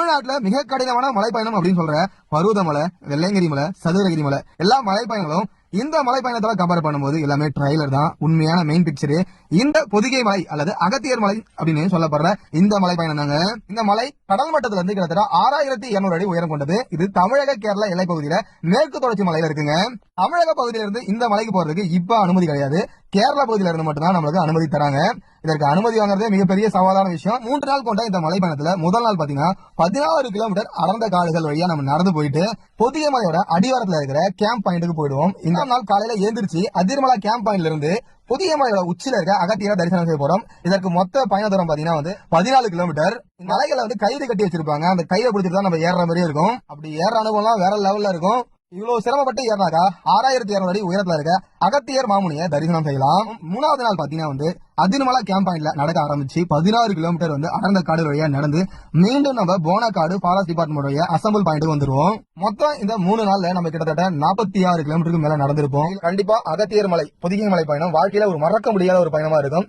தமிழ்நாட்டுல மிக கடினமான மலைப்பயணம் அப்படின்னு சொல்ற பருவதமலை வெள்ளையங்கிரி மலை சதுரகிரி மலை எல்லா மலைப்பயணங்களும் இந்த மலைப்பயணத்தோட கம்பேர் பண்ணும்போது எல்லாமே ட்ரைலர் தான். உண்மையான மெயின் பிக்சரு இந்த பொதிகை மலை அல்லது அகத்தியர் மலை அப்படின்னு சொல்லப்படுற இந்த மலைப்பயணம் தாங்க. இந்த மலை கடல் மட்டத்துல இருந்து கிட்டத்தட்ட ஆறாயிரத்தி இருநூறு அடி உயரம் கொண்டது. இது தமிழக கேரளா எல்லை பகுதியில மேற்கு தொடர்ச்சி மலையில இருக்குங்க. தமிழக பகுதியில இருந்து இந்த மலைக்கு போறதுக்கு இப்ப அனுமதி கிடையாது. கேரளா பகுதியில இருந்து மட்டும்தான் நம்மளுக்கு அனுமதி தராங்க. இதற்கு அனுமதி வாங்குறதே மிகப்பெரிய சவாலான விஷயம். மூன்று நாள் கொண்ட இந்த மலை பயணத்துல முதல் நாள் பாத்தீங்கன்னா பதினாறு கிலோமீட்டர் அடர்ந்த காடுகள் வழியா நம்ம நடந்து போயிட்டு புதிய மலையோட அடிவாரத்துல இருக்கிற கேம்ப் பாயிண்ட்டுக்கு போயிடுவோம். இந்த நாள் காலையில எழுந்திரிச்சு அதிர்மலா கேம்ப் பாயிண்ட்ல இருந்து புதிய மலையோட உச்சியில இருக்க அகத்தியரை தரிசனம் செய்ய போறோம். இதற்கு மொத்த பயண தூரம் பாத்தீங்கன்னா வந்து பதினாலு கிலோமீட்டர் மலைகளை வந்து கயிறு கட்டி வச்சிருப்பாங்க. அந்த கயிறை பிடிச்சிட்டு தான் நம்ம ஏறுற மாதிரியே இருக்கும். அப்படி ஏற அனுபவம்லாம் வேற லெவல்ல இருக்கும். இவ்வளவு சிரமப்பட்டு ஏறினாக்கா ஆறாயிரத்தி இருநூறு அடி உயரத்துல இருக்க அகத்தியர் மாமுனியை தரிசனம் செய்யலாம். மூணாவது நாள் பாத்தீங்கன்னா வந்து அதிர்மலா கேம்ப் பாயிண்ட்ல நடக்க ஆரம்பிச்சு பதினாறு கிலோமீட்டர் வந்து அடர்ந்த காடு வழியா நடந்து மீண்டும் நம்ம போனக்காடு ஃபாரஸ்ட் டிபார்ட்மெண்ட் வழியா அசம்பிள் பாயிண்ட் வந்துருவோம். மொத்தம் இந்த மூணு நாள்ல நம்ம கிட்டத்தட்ட நாற்பத்தி ஆறு கிலோமீட்டருக்கு மேல நடந்திருப்போம். கண்டிப்பா அகத்தியர் மலை பொதிகை மலை பயணம் வாழ்க்கையில ஒரு மறக்க முடியாத ஒரு பயணமா இருக்கும்.